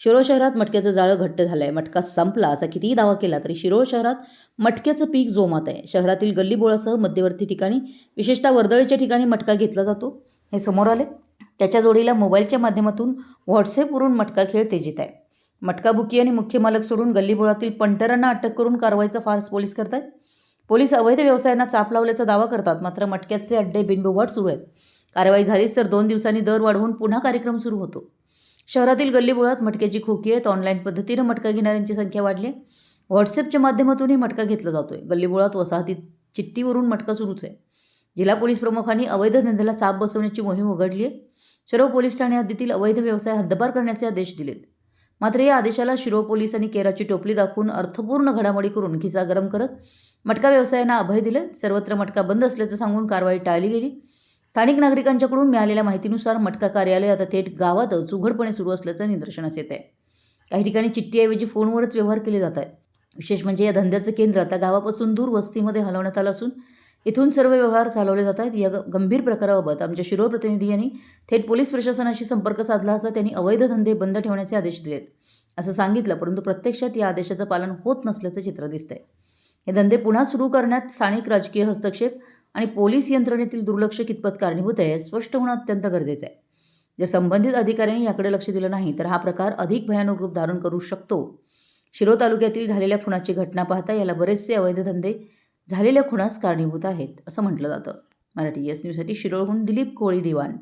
शिरोळ शहरात मटक्याचं जाळं घट्ट झालं आहे मटका संपला असा कितीही दावा केला तरी शिरोळ शहरात मटक्याचं पीक जोमात आहे. शहरातील गल्लीबोळासह मध्यवर्ती ठिकाणी विशेषतः वर्दळीच्या ठिकाणी मटका घेतला जातो. हे समोर आले. त्याच्या जोडीला मोबाईलच्या माध्यमातून व्हॉट्सॲपवरून मटका खेळ तेजीत आहे. मटका बुकी आणि मुख्य मालक सोडून गल्लीबोळातील पंटरांना अटक करून कारवाईचा फार्स पोलीस करत आहेत पोलीस अवैध व्यवसायांना चाप लावल्याचा दावा करतात मात्र मटक्याचे अड्डे बिनबुभाट सुरू आहेत. कारवाई झालीच तर दोन दिवसांनी दर वाढवून पुन्हा कार्यक्रम सुरू होतो. शहरातील गल्लीबोळात मटक्याची खोकी आहेत. ऑनलाईन पद्धतीनं मटका घेणाऱ्यांची संख्या वाढली आहे. व्हॉट्सअपच्या माध्यमातूनही मटका घेतला जातो आहे गल्लीबोळात वसाहतीत चिठ्ठीवरून मटका सुरूच आहे. जिल्हा पोलीस प्रमुखांनी अवैध धंद्याला चाप बसवण्याची मोहीम उघडली आहे. सर्व पोलीस ठाणे हद्दीतील अवैध व्यवसाय हद्दपार करण्याचे आदेश दिलेत. मात्र या आदेशाला शिरो पोलिसांनी केराची टोपली दाखवून अर्थपूर्ण घडामोडी करून खिसा गरम करत मटका व्यवसायांना अभय दिलं. सर्वत्र मटका बंद असल्याचं सांगून कारवाई टाळली गेली. स्थानिक नागरिकांच्याकडून मिळालेल्या माहितीनुसार मटका कार्यालय आता थेट गावातच उघडपणे सुरू असल्याचं निदर्शनास येत आहे काही ठिकाणी चिठ्ठीऐवजी फोनवरच व्यवहार केले जात आहेत. विशेष म्हणजे या धंद्याचं केंद्र आता गावापासून दूर वस्तीमध्ये हलवण्यात आलं असून इथून सर्व व्यवहार चालवले जात आहेत. या गंभीर प्रकाराबाबत आमच्या शिरोळ प्रतिनिधी यांनी थेट पोलीस प्रशासनाशी संपर्क साधला असता त्यांनी अवैध धंदे बंद ठेवण्याचे आदेश दिलेत. असं सांगितलं परंतु प्रत्यक्षात या आदेशाचं पालन होत नसल्याचं चित्र दिसतंय. हे धंदे पुन्हा सुरू करण्यात स्थानिक राजकीय हस्तक्षेप आणि पोलीस यंत्रणेतील दुर्लक्ष कितपत कारणीभूत आहे स्पष्ट होणं अत्यंत गरजेचं आहे. जर संबंधित अधिकाऱ्यांनी याकडे लक्ष दिलं नाही तर हा प्रकार अधिक भयानक रूप धारण करू शकतो. शिरो तालुक्यातील झालेल्या खुणाची घटना पाहता याला बरेचसे अवैध धंदे झालेल्या खुणास कारणीभूत आहेत असं म्हटलं जातं. मराठी एस न्यूजसाठी शिरोळहून दिलीप कोळी दिवाण.